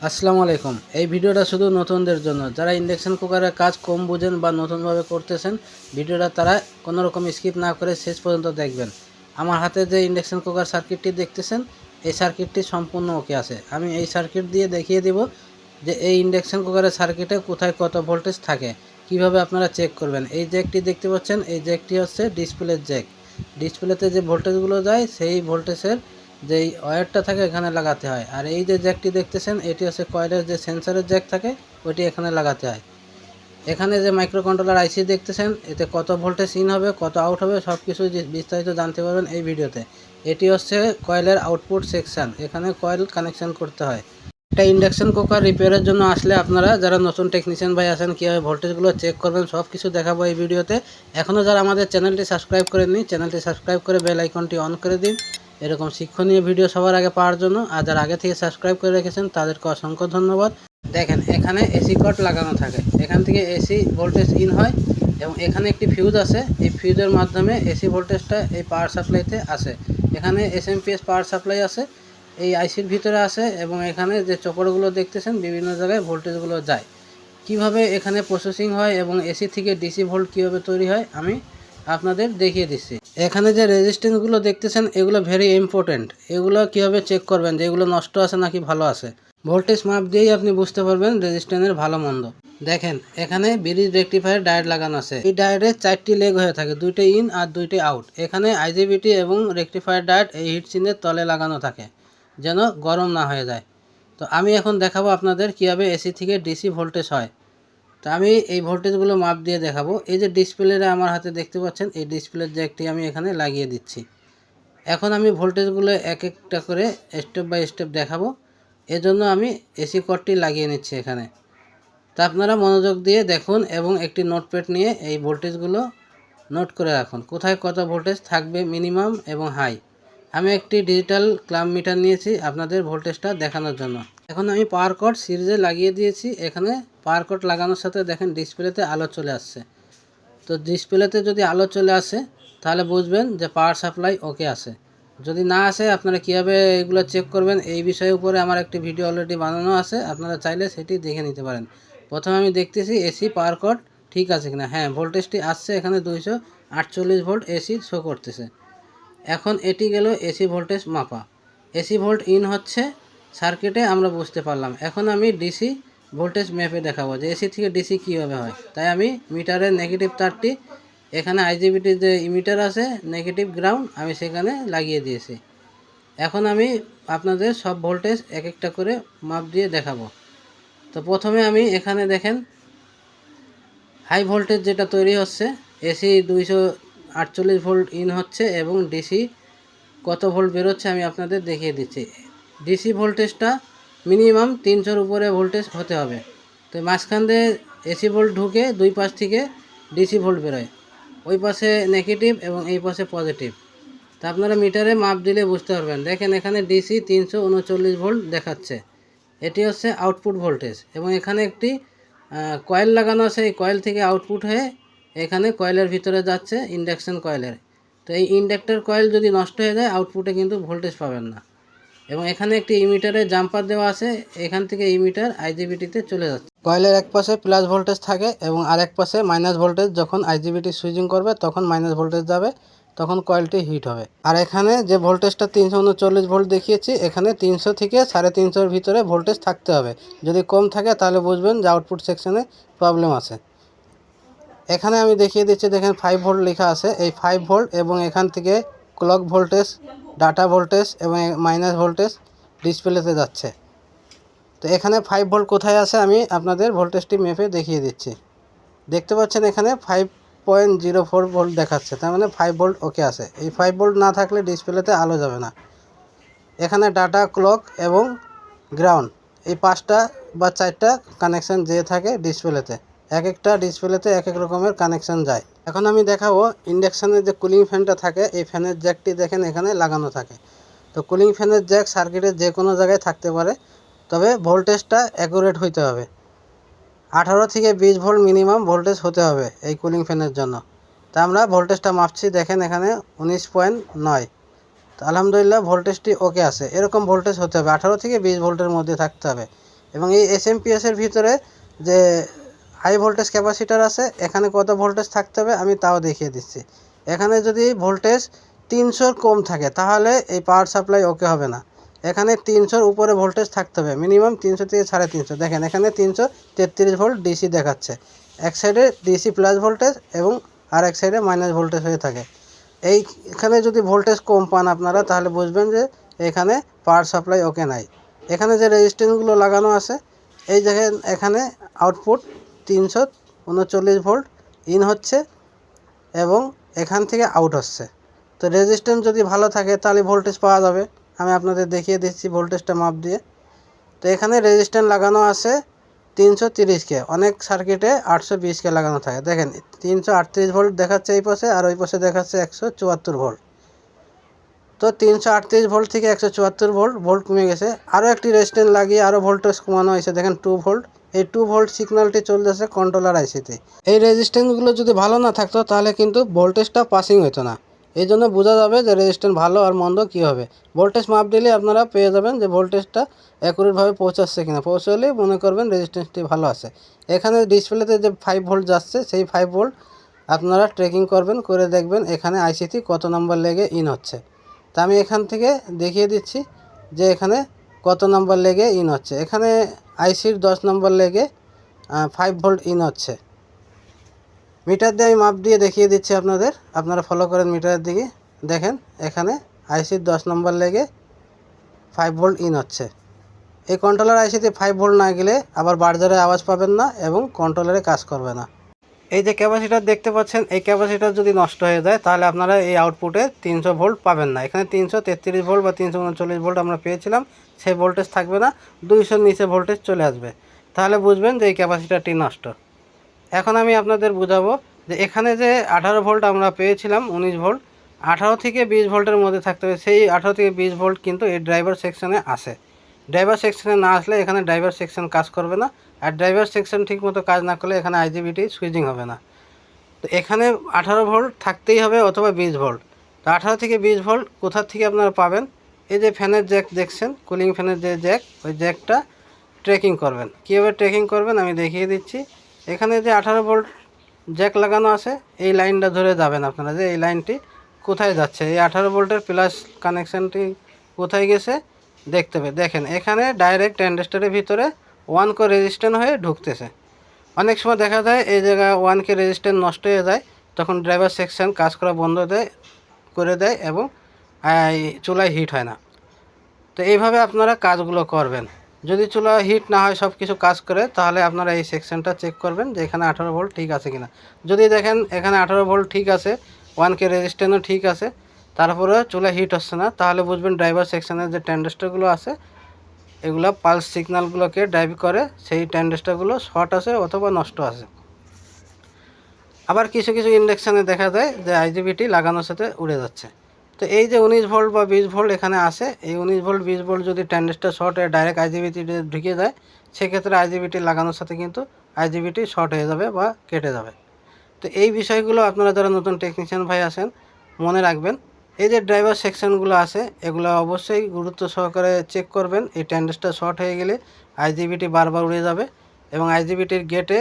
আসসালামু আলাইকুম। এই ভিডিওটা শুধু নতুনদের জন্য। যারা ইন্ডাকশন কুকারের কাজ কম বুঝেন বা নতুনভাবে করতেছেন, ভিডিওটা তারা কোনো রকম স্কিপ না করে শেষ পর্যন্ত দেখবেন। আমার হাতে যে ইন্ডাকশন কুকার সার্কিটটি দেখতেছেন, এই সার্কিটটি সম্পূর্ণ ওকে আছে। আমি এই সার্কিট দিয়ে দেখিয়ে দিব যে এই ইন্ডাকশন কুকারের সার্কিটে কোথায় কত ভোল্টেজ থাকে, কীভাবে আপনারা চেক করবেন। এই জ্যাকটি দেখতে পাচ্ছেন, এই জ্যাকটি হচ্ছে ডিসপ্লের জ্যাক। ডিসপ্লেতে যে ভোল্টেজগুলো যায়, সেই ভোল্টেজের যেই ওয়্যারটা থাকে এখানে লাগাতে হয়। আর এই যে জ্যাকটি দেখতেছেন, এটি হচ্ছে কয়েলের যে সেন্সারের জ্যাক থাকে ওইটি এখানে লাগাতে হয়। এখানে যে মাইক্রো কন্ট্রোলার আইসি দেখতেছেন, এতে কত ভোল্টেজ ইন হবে, কত আউট হবে সব কিছু বিস্তারিত জানতে পারবেন এই ভিডিওতে। এটি হচ্ছে কয়েলের আউটপুট সেকশন, এখানে কয়েল কানেকশন করতে হয়। একটা ইন্ডাকশন কুকার রিপেয়ারের জন্য আসলে আপনারা যারা নতুন টেকনিশিয়ান ভাই আছেন, কীভাবে ভোল্টেজগুলো চেক করবেন সব কিছু দেখাবো এই ভিডিওতে। এখনও যারা আমাদের চ্যানেলটি সাবস্ক্রাইব করেননি, চ্যানেলটি সাবস্ক্রাইব করে বেল আইকনটি অন করে দিন। এরকম শিক্ষণীয় ভিডিও সবার আগে পাওয়ার জন্য আর যারা আগে থেকে সাবস্ক্রাইব করে রেখেছেন, তাদেরকে অসংখ্য ধন্যবাদ। দেখেন, এখানে এসি কট লাগানো থাকে। এখান থেকে এসি ভোল্টেজ ইন হয় এবং এখানে একটি ফিউজ আছে। এই ফিউজের মাধ্যমে এসি ভোল্টেজটা এই পাওয়ার সাপ্লাইতে আসে। এখানে এসএমপিএস পাওয়ার সাপ্লাই আছে, এই আইসির ভিতরে আছে এবং এখানে যে চোপড়গুলো দেখতেছেন, বিভিন্ন জায়গায় ভোল্টেজগুলো যায়। কীভাবে এখানে প্রসেসিং হয় এবং এসি থেকে ডিসি ভোল্ট কীভাবে তৈরি হয়, আমি আপনাদের দেখিয়ে দিচ্ছি। এখানে যে রেজিস্ট্যান্সগুলো দেখতেছেন, এগুলো ভেরি ইম্পর্ট্যান্ট এগুলো কীভাবে চেক করবেন যে এগুলো নষ্ট আছে নাকি ভালো আছে? ভোল্টেজ মাপ দিয়েই আপনি বুঝতে পারবেন রেজিস্ট্যান্সের ভালো মন্দ। দেখেন, এখানে ব্রিজ রেকটিফায়ার ডায়েট লাগানো আছে। এই ডায়েটে চারটি লেগ হয়ে থাকে, দুইটি ইন আর দুইটি আউট এখানে আইজিবিটি এবং রেকটিফায়ার ডায়েট এই হিট সিনের তলে লাগানো থাকে, যেন গরম না হয়ে যায়। তো আমি এখন দেখাবো আপনাদের কীভাবে এসি থেকে ডিসি ভোল্টেজ হয়। তো আমি এই ভোল্টেজগুলো মাপ দিয়ে দেখাবো। এই যে ডিসপ্লেটা আমার হাতে দেখতে পাচ্ছেন, এই ডিসপ্লের জ্যাকটি আমি এখানে লাগিয়ে দিচ্ছি। এখন আমি ভোল্টেজগুলো এক একটা করে স্টেপ বাই স্টেপ দেখাবো। এজন্য আমি এসি কর্ডটি লাগিয়ে নিচ্ছি এখানে। তা আপনারা মনোযোগ দিয়ে দেখুন এবং একটি নোটপ্যাড নিয়ে এই ভোল্টেজগুলো নোট করে রাখুন। কোথায় কত ভোল্টেজ থাকবে মিনিমাম এবং হাই আমি একটি ডিজিটাল ক্লাম মিটার নিয়েছি আপনাদের ভোল্টেজটা দেখানোর জন্য। এখন আমি পাওয়ার কট সিরিজে লাগিয়ে দিয়েছি। এখানে পাওয়ার কট লাগানোর সাথে দেখেন ডিসপ্লেতে আলো চলে আসছে। তো ডিসপ্লেতে যদি আলো চলে আসে, তাহলে বুঝবেন যে পাওয়ার সাপ্লাই ওকে আছে। যদি না আসে, আপনারা কীভাবে এগুলো চেক করবেন, এই বিষয়ের উপরে আমার একটি ভিডিও অলরেডি বানানো আছে। আপনারা চাইলে সেটি দেখে নিতে পারেন। প্রথমে আমি দেখতেছি এসি পাওয়ার কট ঠিক আছে কিনা? হ্যাঁ ভোল্টেজটি আসছে এখানে দুইশো আটচল্লিশ ভোল্ট এসি শো করতেছে। এখন এটি গেল এসি ভোল্টেজ মাপা। এসি ভোল্ট ইন হচ্ছে সার্কিটে আমরা বুঝতে পারলাম। এখন আমি ডিসি ভোল্টেজ ম্যাপে দেখাবো যে এসি থেকে ডিসি কীভাবে হয়। তাই আমি মিটারের নেগেটিভ তারটি, এখানে আইজিবিটির যে ইমিটার আছে, নেগেটিভ গ্রাউন্ড আমি সেখানে লাগিয়ে দিয়েছি। এখন আমি আপনাদের সব ভোল্টেজ এক একটা করে মাপ দিয়ে দেখাবো। তো প্রথমে আমি এখানে দেখেন, হাই ভোল্টেজ যেটা তৈরি হচ্ছে এসি দুইশো আটচল্লিশ ভোল্ট ইন হচ্ছে এবং ডিসি কত ভোল্ট বেরোচ্ছে আমি আপনাদের দেখিয়ে দিচ্ছি। ডিসি ভোল্টেজটা মিনিমাম তিনশোর উপরে ভোল্টেজ হতে হবে। তো মাঝখান দিয়ে এসি ভোল্ট ঢুকে দুই পাশ থেকে ডিসি ভোল্ট বেরোয়। ওই পাশে নেগেটিভ এবং এই পাশে পজিটিভ তা আপনারা মিটারে মাপ দিলে বুঝতে পারবেন। দেখেন এখানে ডিসি তিনশো উনচল্লিশ ভোল্ট দেখাচ্ছে। এটি হচ্ছে আউটপুট ভোল্টেজ এবং এখানে একটি কয়েল লাগানো আছে। এই কয়েল থেকে আউটপুট হয়ে এখানে কয়েলের ভিতরে যাচ্ছে ইন্ডাকশন কয়েলের তো এই ইন্ডাক্টর কয়েল যদি নষ্ট হয়ে যায় আউটপুটে কিন্তু ভোল্টেজ পাবেন না। এবং এখানে একটি ইমিটারে জাম্পার দেওয়া আছে। এখান থেকে ইমিটার আইজিবিটিতে চলে যাচ্ছে। কয়েলের এক পাশে প্লাস ভোল্টেজ থাকে এবং আরেক পাশে মাইনাস ভোল্টেজ যখন আইজিবিটি সুইচিং করবে, তখন মাইনাস ভোল্টেজ যাবে, তখন কয়েলটি হিট হবে। আর এখানে যে ভোল্টেজটা তিনশো উনচল্লিশ ভোল্ট দেখিয়েছি, এখানে তিনশো থেকে সাড়ে তিনশোর ভিতরে ভোল্টেজ থাকতে হবে। যদি কম থাকে, তাহলে বুঝবেন যে আউটপুট সেকশনে প্রবলেম আছে। এখানে আমি দেখিয়ে দিচ্ছি, দেখেন ফাইভ ভোল্ট লেখা আছে। এই ফাইভ ভোল্ট এবং এখান থেকে ক্লক ভোল্টেজ ডাটা ভোল্টেজ এবং মাইনাস ভোল্টেজ ডিসপ্লেতে যাচ্ছে। তো এখানে ফাইভ ভোল্ট কোথায় আছে আমি আপনাদের ভোল্টেজটি মেপে দেখিয়ে দিচ্ছি। দেখতে পাচ্ছেন এখানে five point zero four volt দেখাচ্ছে, তার মানে ফাইভ ভোল্ট ওকে আছে। এই ফাইভ ভোল্ট না থাকলে ডিসপ্লেতে আলো যাবে না। এখানে ডাটা ক্লক এবং গ্রাউন্ড এই পাঁচটা বা চারটা কানেকশন যে থাকে ডিসপ্লেতে এক একটা ডিসপ্লেতে এক এক রকমের কানেকশন যায়। এখন আমি দেখাবো ইন্ডাকশানের যে কুলিং ফ্যানটা থাকে, এই ফ্যানের জ্যাকটি দেখেন এখানে লাগানো থাকে। তো কুলিং ফ্যানের জ্যাক সার্কিটের যে কোনো জায়গায় থাকতে পারে, তবে ভোল্টেজটা অ্যাকুরেট হইতে হবে। আঠারো থেকে বিশ ভোল্ট মিনিমাম ভোল্টেজ হতে হবে এই কুলিং ফ্যানের জন্য। তা আমরা ভোল্টেজটা মাপছি, দেখেন এখানে উনিশ পয়েন্ট নয়। তো আলহামদুলিল্লাহ ভোল্টেজটি ওকে আছে। এরকম ভোল্টেজ হতে হবে। আঠারো থেকে বিশ ভোল্টের মধ্যে থাকতে হবে। এবং এই এস এম ভিতরে যে হাই ভোল্টেজ ক্যাপাসিটার আছে, এখানে কত ভোল্টেজ থাকতে হবে আমি তাও দেখিয়ে দিচ্ছি। এখানে যদি ভোল্টেজ তিনশোর কম থাকে, তাহলে এই পাওয়ার সাপ্লাই ওকে হবে না। এখানে তিনশোর উপরে ভোল্টেজ থাকতে হবে মিনিমাম তিনশো থেকে সাড়ে তিনশো। দেখেন, এখানে তিনশো তেত্রিশ ভোল্ট ডিসি দেখাচ্ছে। এক সাইডে ডিসি প্লাস ভোল্টেজ এবং আর এক সাইডে মাইনাস ভোল্টেজ হয়ে থাকে। এই এখানে যদি ভোল্টেজ কম পান আপনারা, তাহলে বুঝবেন যে এখানে পাওয়ার সাপ্লাই ওকে নাই। এখানে যে রেজিস্ট্যান্সগুলো লাগানো আছে, এই দেখেন এখানে আউটপুট তিনশো উনচল্লিশ ভোল্ট ইন হচ্ছে এবং এখান থেকে আউট হচ্ছে। তো রেজিস্ট্যান্স যদি ভালো থাকে তাহলে ভোল্টেজ পাওয়া যাবে। আমি আপনাদের দেখিয়ে দিচ্ছি ভোল্টেজটা মাপ দিয়ে। তো এখানে রেজিস্ট্যান্স লাগানো আছে তিনশো তিরিশকে অনেক সার্কিটে আটশো বিশকে লাগানো থাকে। দেখেন, তিনশো আটত্রিশ ভোল্ট দেখাচ্ছে এই পাশে আর ওই পাশে দেখাচ্ছে একশো চুয়াত্তর ভোল্ট। তো তিনশো আটত্রিশ ভোল্ট থেকে একশো চুয়াত্তর ভোল্ট ভোল্ট কমে গেছে। আরও একটি রেজিস্ট্যান্স লাগিয়ে আরও ভোল্টেজ কমানো হয়েছে। দেখেন টু ভোল্ট এই টু ভোল্ট সিগন্যালটি চলতেছে কন্ট্রোলার আইসিতে এই রেজিস্ট্যান্সগুলো যদি ভালো না থাকতো, তাহলে কিন্তু ভোল্টেজটা পাসিং হতো না। এই জন্য বোঝা যাবে যে রেজিস্ট্যান্স ভালো আর মন্দ কী হবে। ভোল্টেজ মাপ দিলে আপনারা পেয়ে যাবেন যে ভোল্টেজটা অ্যাকুরেটভাবে পৌঁছাচ্ছে কিনা। পৌঁছালেই মনে করবেন রেজিস্ট্যান্সটি ভালো আছে। এখানে ডিসপ্লেতে যে ফাইভ ভোল্ট যাচ্ছে, সেই ফাইভ ভোল্ট আপনারা ট্রেকিং করবেন, করে দেখবেন এখানে আইসিটি কত নম্বর লেগে ইন হচ্ছে। তা আমি এখান থেকে দেখিয়ে দিচ্ছি যে এখানে কত নম্বর লেগে ইন হচ্ছে? এখানে আইসির দশ নম্বর লেগে ফাইভ ভোল্ট ইন হচ্ছে। মিটার দিয়ে আমি মাপ দিয়ে দেখিয়ে দিচ্ছি আপনাদের। আপনারা ফলো করেন মিটারের দিকে। দেখেন, এখানে আইসির দশ নম্বর লেগে ফাইভ ভোল্ট ইন হচ্ছে। এই কন্ট্রোলার আইসিতে ফাইভ ভোল্ট না গেলে আবার বার্জারে আওয়াজ পাবেন না এবং কন্ট্রোলারে কাজ করবে না। এই যে ক্যাপাসিটার দেখতে পাচ্ছেন, এই ক্যাপাসিটার যদি নষ্ট হয়ে যায়, তাহলে আপনারা এই আউটপুটে তিনশো ভোল্ট পাবেন না। এখানে তিনশো তেত্রিশ ভোল্ট বা তিনশো উনচল্লিশ ভোল্ট আমরা পেয়েছিলাম। সেই ভোল্টেজ থাকবে না, দুইশোর নিচে ভোল্টেজ চলে আসবে। তাহলে বুঝবেন যে এই ক্যাপাসিটারটি নষ্ট। এখন আমি আপনাদের বুঝাবো যে এখানে যে আঠারো ভোল্ট আমরা পেয়েছিলাম, উনিশ ভোল্ট আঠারো থেকে বিশ ভোল্টের মধ্যে থাকতে হবে। সেই আঠারো থেকে বিশ ভোল্ট কিন্তু এই ড্রাইভার সেকশনে আসে। ড্রাইভার সেকশনে না আসলে এখানে ড্রাইভার সেকশন কাজ করবে না, আর ড্রাইভার সেকশন ঠিকমতো কাজ না করলে এখানে আইজিবিটি সুইচিং হবে না। তো এখানে আঠারো ভোল্ট থাকতেই হবে অথবা বিশ ভোল্ট তো আঠারো থেকে বিশ ভোল্ট কোথা থেকে আপনারা পাবেন? এই যে ফ্যানের জ্যাক দেখছেন কুলিং ফ্যানের যে জ্যাক ওই জ্যাকটা ট্রেকিং করবেন। কীভাবে ট্রেকিং করবেন আমি দেখিয়ে দিচ্ছি। এখানে যে আঠারো ভোল্ট জ্যাক লাগানো আছে, এই লাইনটা ধরে যাবেন আপনারা যে এই লাইনটি কোথায় যাচ্ছে। এই আঠারো ভোল্টের প্লাস কানেকশানটি কোথায় গেছে, দেখতে হবে। দেখেন, এখানে ডাইরেক্ট ট্যান্ডেস্টারের ভিতরে ওয়ান কো রেজিস্ট্যান্ট হয়ে ঢুকতেছে। অনেক সময় দেখা যায়, এই জায়গায় ওয়ান কে রেজিস্ট্যান্ট নষ্ট হয়ে যায়, তখন ড্রাইভার সেকশন কাজ করা বন্ধ দেয়, করে দেয় এবং চুলায় হিট হয় না। তো এইভাবে আপনারা কাজগুলো করবেন। যদি চুলা হিট না হয় সব কিছু কাজ করে, তাহলে আপনারা এই সেকশনটা চেক করবেন যে এখানে আঠারো ভোল্ট ঠিক আছে কিনা। যদি দেখেন এখানে আঠারো ভোল্ট ঠিক আছে ওয়ান কে রেজিস্ট্যান্টও ঠিক আছে তারপরে চুলা হিট হচ্ছে না, তাহলে বুঝবেন ড্রাইভার সেকশনের যে ট্যান্ডেস্টারগুলো আছে, এগুলো পালস সিগন্যালগুলোকে ড্রাইভ করে, সেই ট্যান্ডেস্টারগুলো শর্ট আছে অথবা নষ্ট আছে। আবার কিছু কিছু ইন্ডাকশানে দেখা যায় যে আইজিবিটি লাগানোর সাথে উড়ে যাচ্ছে। তো এই যে উনিশ ভোল্ট বা বিশ ভোল্ট এখানে আসে, এই উনিশ ভোল্ট, বিশ ভোল্ট যদি ট্যান্ডেস্টার শর্ট ডাইরেক্ট আইজিবিটি ঢুকে যায় সেক্ষেত্রে আইজিবিটি লাগানোর সাথে কিন্তু আইজিবিটি শর্ট হয়ে যাবে বা কেটে যাবে। তো এই বিষয়গুলো আপনারা যারা নতুন টেকনিশিয়ান ভাই আছেন, মনে রাখবেন। এই যে ড্রাইভার সেকশনগুলো আছে, এগুলো অবশ্যই গুরুত্ব সহকারে চেক করবেন। এই ট্যান্ডেসটা শর্ট হয়ে গেলে আইজিবিটি বারবার উড়ে যাবে এবং আইজিবিটির গেটে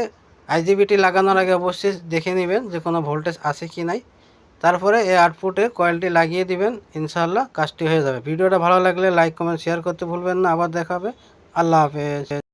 আইজিবিটি লাগানোর আগে অবশ্যই দেখে নেবেন যে কোনো ভোল্টেজ আছে কি নাই। তারপরে এই আউটপুটে কয়েলটি লাগিয়ে দিবেন, ইনশাআল্লাহ কাজটি হয়ে যাবে। ভিডিওটা ভালো লাগলে লাইক কমেন্ট শেয়ার করতে ভুলবেন না। আবার দেখাবে। আল্লাহ হাফেজ।